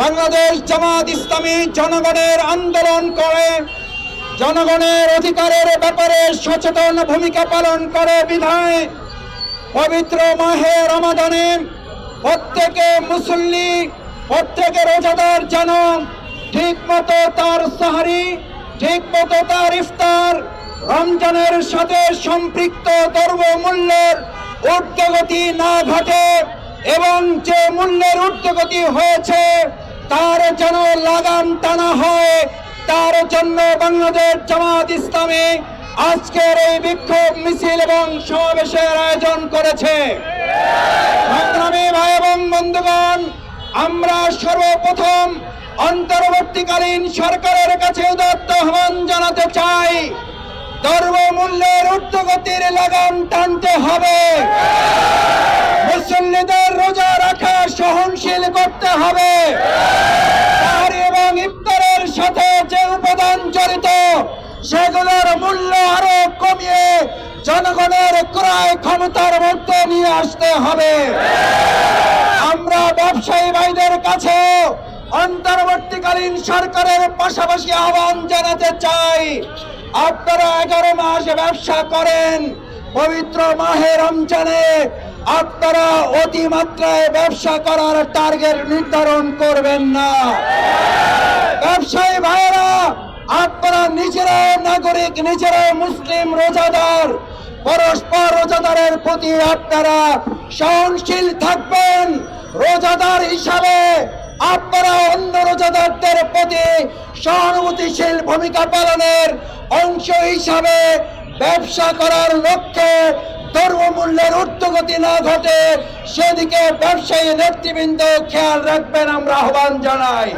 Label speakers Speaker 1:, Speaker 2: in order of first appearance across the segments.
Speaker 1: বাংলাদেশ জামাত ইসলামী জনগণের আন্দোলন করে। জনগণের অধিকারের ব্যাপারে সচেতন ভূমিকা পালন করে বিধায়। পবিত্র মাহে রমাদানে প্রত্যেকে মুসল্লি, প্রত্যেকে রোজাদার যেন ঠিক মতো তার সাহারি ঠিক মতো তার ইফতার, রমজানের সাথে সম্পৃক্ত দ্রব্যমূল্যের ঊর্ধ্বগতি না ঘটে এবং যে মূল্যের ঊর্ধ্বগতি হয়েছে তার যেন লাগাম টানা হয়, তার জন্য বাংলাদেশ জামাত ইসলামী আজকের এই বিক্ষোভ মিছিল এবং সমাবেশের আয়োজন করেছে। ভাই এবং বন্ধুগণ, আমরা সর্বপ্রথম অন্তর্বর্তীকালীন সরকারের কাছে উদাত্ত আহ্বান জানাতে চাই দ্রব্যমূল্যের ঊর্ধ্বগতির লাগাম টানতে হবে। মুসল্লিদের রোজা সেগুলোর মূল্য আরও কমিয়ে জনগণের ক্রয় ক্ষমতার মধ্যে নিয়ে আসতে হবে। আমরা ব্যবসায়ী ভাইদের কাছে অন্তর্বর্তীকালীন সরকারের পাশাপাশি আহ্বান জানাতে চাই। আপনারা এগারো মাস ব্যবসা করেন, পবিত্র মাহে রমজানে আপনারা অতিমাত্রায় ব্যবসা করার টার্গেট নির্ধারণ করবেন না। ভাইয়েরা নিজেরাও নাগরিক নিজেরাও মুসলিম রোজাদার, পরস্পর রোজাদারের প্রতি আপনারা সহনশীল থাকবেন। রোজাদার হিসাবে আপনারা অন্য রোজাদারদের প্রতি সহানুভূতিশীল ভূমিকা পালনের অংশ হিসাবে ব্যবসা করার লক্ষ্যে দ্রব্যমূল্যের ঊর্ধ্বগতি না ঘটে, সেদিকে ব্যবসায়ী নেতৃবৃন্দ খেয়াল রাখবেন, আমরা আহ্বান জানাই।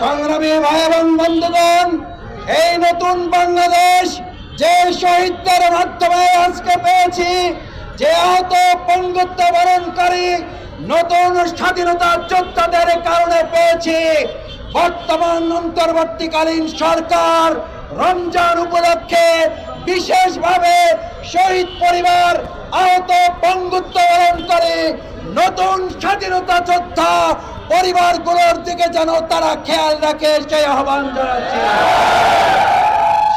Speaker 1: সংগ্রামী ভাই এবং বন্ধুগণ এই নতুন বাংলাদেশ যে শহীদদের মাধ্যমে আজকে পেয়েছি, যে আহত পঙ্গুত্ব বরণকারী নতুন স্বাধীনতা যোদ্ধাদের কারণে পেয়েছি, বর্তমান অন্তর্বর্তীকালীন সরকার রমজান উপলক্ষে বিশেষভাবে শহীদ পরিবার, আহত পঙ্গুত্ব বরণ করে নতুন স্বাধীনতা যোদ্ধা পরিবারগুলোর দিকে যেন তারা খেয়াল রাখে সেই আহ্বান জানাচ্ছি।